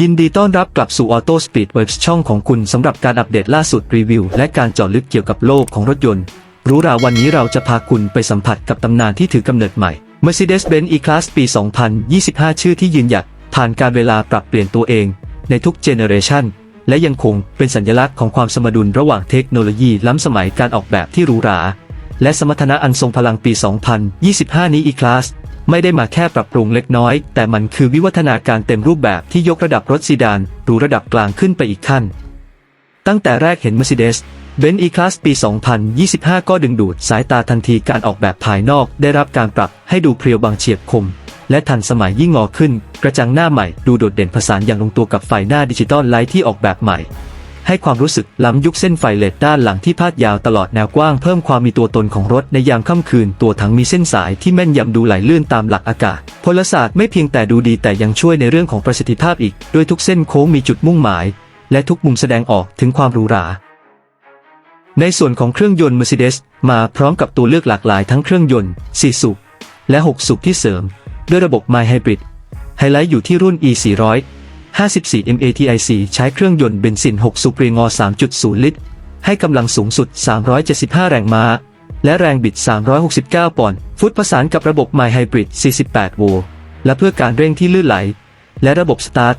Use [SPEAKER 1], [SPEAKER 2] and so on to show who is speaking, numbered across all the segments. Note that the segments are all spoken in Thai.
[SPEAKER 1] ยินดีต้อนรับกลับสู่ Auto Speed Web ช่องของคุณสำหรับการอัปเดตล่าสุดรีวิว และการเจาะลึกเกี่ยวกับโลกของรถยนต์ รู้ราวันนี้เราจะพาคุณไปสัมผัสกับตำนานที่ถือกำเนิดใหม่ Mercedes-Benz E-Class ปี 2025 ชื่อที่ยืนหยัดผ่านการเวลาปรับเปลี่ยนตัวเอง ในทุกเจเนอเรชันและยังคงเป็นสัญลักษณ์ของความสมดุลระหว่างเทคโนโลยีล้ำสมัยการออกแบบที่หรูหรา และสมรรถนะอันทรงพลังปี 2025 นี้ E-Class ไม่ได้มาแค่ปรับปรุงเล็กน้อย แต่มันคือวิวัฒนาการเต็มรูปแบบที่ยกระดับรถซีดานหรูระดับกลางขึ้นไปอีกขั้น ตั้งแต่แรกเห็น Mercedes Benz E-Class ปี 2025 ก็ดึงดูดสายตาทันทีการออกแบบภายนอก ได้รับการปรับให้ดูเพรียวบางเฉียบคม และทันสมัยยิ่งงอขึ้น กระจังหน้าใหม่ดูโดดเด่นผสานอย่างลงตัวกับไฟหน้าดิจิตอลไลท์ที่ออกแบบใหม่ ให้ความรู้สึกล้ำยุคเส้นไฟเลดด้านหลังที่พาดยาวตลอดแนวกว้างเพิ่มความมีตัวตนของรถในยามค่ำคืน ตัวถังมีเส้นสายที่แม่นยำดูไหลลื่นตามหลักอากาศพลศาสตร์ไม่เพียงแต่ดูดีแต่ยังช่วยในเรื่องของประสิทธิภาพอีก ด้วยทุกเส้นโค้งมีจุดมุ่งหมาย และทุกมุมแสดงออกถึงความหรูหราในส่วนของเครื่องยนต์ Mercedes มาพร้อมกับตัวเลือกหลากหลายทั้งเครื่องยนต์ 4 สูบและ 6 สูบที่เสริม ด้วยระบบ My Hybrid ไฮไลท์อยู่ที่รุ่น E 400 54 MATIC ใช้เครื่องยนต์เบนซิน 6 สูบเรียงอ 3.0 ลิตร ให้กำลังสูงสุด 375 แรงม้า และแรงบิด 369 ปอนด์ฟุตประสานกับระบบ My Hybrid 48 โวลต์และเพื่อการเร่งที่ลื่นไหล และระบบสตาร์ท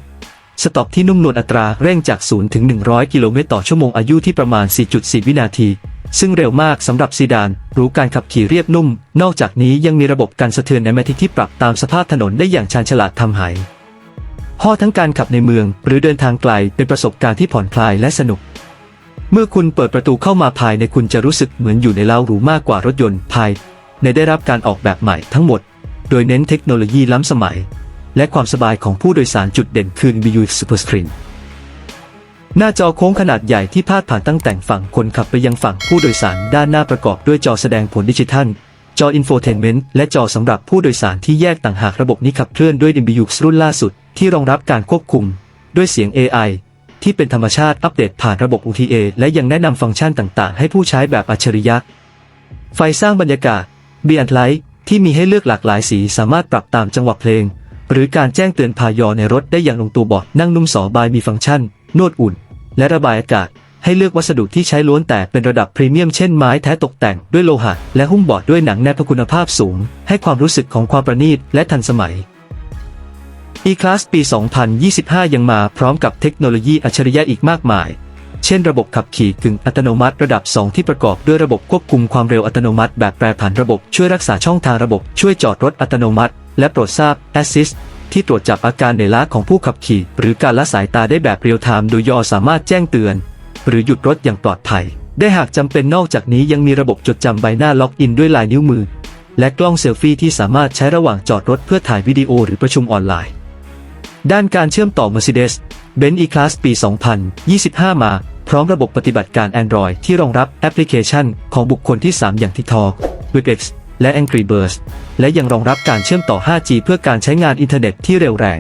[SPEAKER 1] สต็อปที่นุ่มนวลอัตราเร่งจาก 0 ถึง 100 กิโลเมตรต่อชั่วโมงอายุที่ประมาณ 4.4 วินาที ซึ่งเร็วมากสำหรับซีดาน รู้การขับขี่เรียบนุ่ม นอกจากนี้ยังมีระบบการสะเทือนในแมติกที่ปรับตามสภาพถนนได้อย่างชาญฉลาดทำให้ ห่อทั้งการขับในเมือง หรือเดินทางไกลเป็นประสบการณ์ที่ผ่อนคลายและสนุก เมื่อคุณเปิดประตูเข้ามาภายในคุณจะรู้สึกเหมือนอยู่ในเล้าหรูมากกว่ารถยนต์ภายในได้รับการออกแบบใหม่ทั้งหมด โดยเน้นเทคโนโลยีล้ำสมัย และความสบายของผู้โดยสารจุดเด่นคือ BU Super Screen หน้าจอโค้งขนาดใหญ่ที่พาดผ่านตั้งแต่ฝั่งคนขับไปยังฝั่งผู้โดยสารด้านหน้าประกอบด้วยจอแสดงผลดิจิทัล จออินโฟเทนเมนต์และจอสำหรับผู้โดยสารที่แยกต่างหากระบบนี้ขับเคลื่อนด้วย MBUX รุ่นล่าสุด ที่รองรับการควบคุม ด้วยเสียง AI ที่เป็นธรรมชาติอัปเดตผ่านระบบ OTA และยังแนะนำฟังก์ชันต่าง ๆ ให้ผู้ใช้แบบอัจฉริยะ ไฟสร้างบรรยากาศ b ีย n ไลท์ที่มีให้เลือกหลากหลายสีสามารถปรับตามจังหวะเพลง หรือการแจ้งเตือนพายอในรถได้อย่างลงตัวบาะนั่งนุ่มสอบายมีฟังก์ชัน นวดอุ่น และระบายอากาศ ให้เลือกวัสดุที่ใช้ล้วนแต่เป็นระดับพรีเมียมเช่นไม้แท้ตกแต่งด้วยโลหะ และหุ้มบาะด้วยหนังแนบคุณภาพสูง ให้ความรู้สึกของความประณีตและทันสมัย E-Class ปี 2025 ยังมาพร้อมกับเทคโนโลยีอัจฉริยะอีกมากมาย เช่นระบบขับขี่กึ่งอัตโนมัติระดับ 2 ที่ประกอบด้วยระบบควบคุมความเร็วอัตโนมัติ แบบแปรผันระบบช่วยรักษาช่องทางระบบช่วยจอดรถอัตโนมัติ และโปรดทราบ Assist ที่ตรวจจับอาการเหนื่อยล้าของผู้ขับขี่ หรือการละสายตาได้แบบเรียลไทม์โดยยอสามารถแจ้งเตือน หรือหยุดรถอย่างปลอดภัย ได้หากจำเป็นนอกจากนี้ยังมีระบบจดจำใบหน้าล็อกอินด้วยลายนิ้วมือ และกล้องเซลฟี่ที่สามารถใช้ระหว่างจอดรถเพื่อถ่ายวิดีโอหรือประชุมออนไลน์ ด้านการเชื่อมต่อ Mercedes Benz E-Class ปี 2025 มา พร้อมระบบปฏิบัติการ Android ที่รองรับแอปพลิเคชันของบุคคลที่ 3 อย่าง TikTok, WebEx และ Angry Birds และยังรองรับการเชื่อมต่อ 5G เพื่อการใช้งานอินเทอร์เน็ตที่เร็วแรง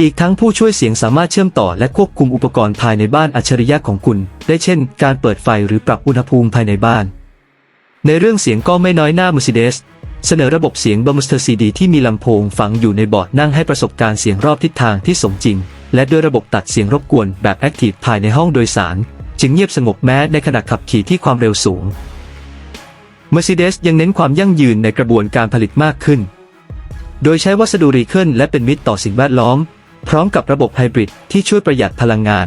[SPEAKER 1] อีกทั้งผู้ช่วยเสียงสามารถเชื่อมต่อและควบคุมอุปกรณ์ภายในบ้านอัจฉริยะของคุณ ได้เช่น การเปิดไฟหรือปรับอุณหภูมิภายในบ้าน ในเรื่องเสียงก็ไม่น้อยหน้า Mercedes เสนอระบบเสียง b u m s t e r CD ที่มีลำโพงฝังอยู่ในเบาะนั่งให้ประสบการณ์เสียงรอบทิศทางที่สมจริง และด้วยระบบตัดเสียงรบกวนแบบ Active ภายในห้องโดยสาร จึงเงียบสงบแม้ในขณะขับขี่ที่ความเร็วสูง Mercedes ยังเน้นความยั่งยืนในกระบวนการผลิตมากขึ้น โดยใช้วัสดุรีเคิลและเป็นมิตรต่อสิ่งแวดล้อม พร้อมกับระบบไฮบริดที่ช่วยประหยัดพลังงาน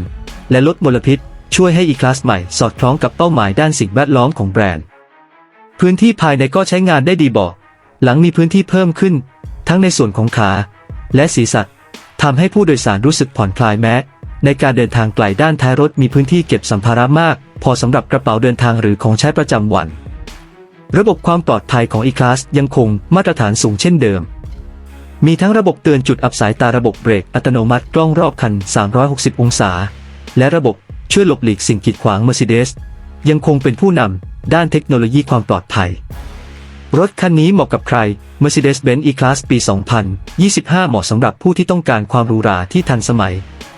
[SPEAKER 1] และลดมลพิษ ช่วยให้ E-Class ใหม่สอดคล้องกับเป้าหมายด้านสิ่งแวดล้อมของแบรนด์ พื้นที่ภายในก็ใช้งานได้ดีบอก หลังมีพื้นที่เพิ่มขึ้น ทั้งในส่วนของขา และศีรษะทำให้ผู้โดยสารรู้สึกผ่อนคลายแม้ ในการเดินทางไกลด้านท้ายรถมีพื้นที่เก็บสัมภาระมาก พอสำหรับกระเป๋าเดินทางหรือของใช้ประจำวัน ระบบความปลอดภัยของ E-Class ยังคงมาตรฐานสูงเช่นเดิม มีทั้งระบบเตือนจุดอับสายตาระบบเบรกอัตโนมัติกล้องรอบคัน 360 องศา และระบบช่วยหลบหลีกสิ่งกีดขวาง Mercedes ยังคงเป็นผู้นำด้านเทคโนโลยีความปลอดภัย รถคันนี้เหมาะกับใคร Mercedes-Benz E-Class ปี 2025 เหมาะสำหรับผู้ที่ต้องการความหรูหราที่ทันสมัย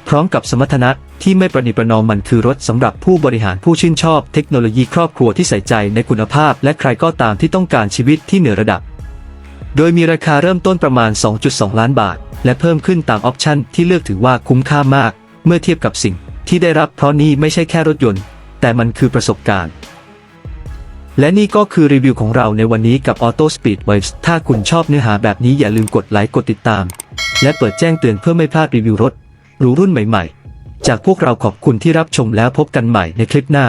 [SPEAKER 1] พร้อมกับสมรรถนะที่ไม่ประนีประนอมมันคือรถสำหรับผู้บริหารผู้ชื่นชอบเทคโนโลยีครอบครัวที่ใส่ใจในคุณภาพ และใครก็ตามที่ต้องการชีวิตที่เหนือระดับ โดยมีราคาเริ่มต้นประมาณ 2.2 ล้านบาท และเพิ่มขึ้นตามออปชันที่เลือกถือว่าคุ้มค่ามาก เมื่อเทียบกับสิ่งที่ได้รับเพราะนี่ไม่ใช่แค่รถยนต์ แต่มันคือประสบการณ์ และนี่ก็คือรีวิวของเราในวันนี้กับ Auto Speed Waves ถ้าคุณชอบเนื้อหาแบบนี้อย่าลืมกดไลค์กดติดตาม และเปิดแจ้งเตือนเพื่อไม่พลาดรีวิวรถหรูรุ่นใหม่ๆ จากพวกเราขอบคุณที่รับชมแล้วพบกันใหม่ในคลิปหน้า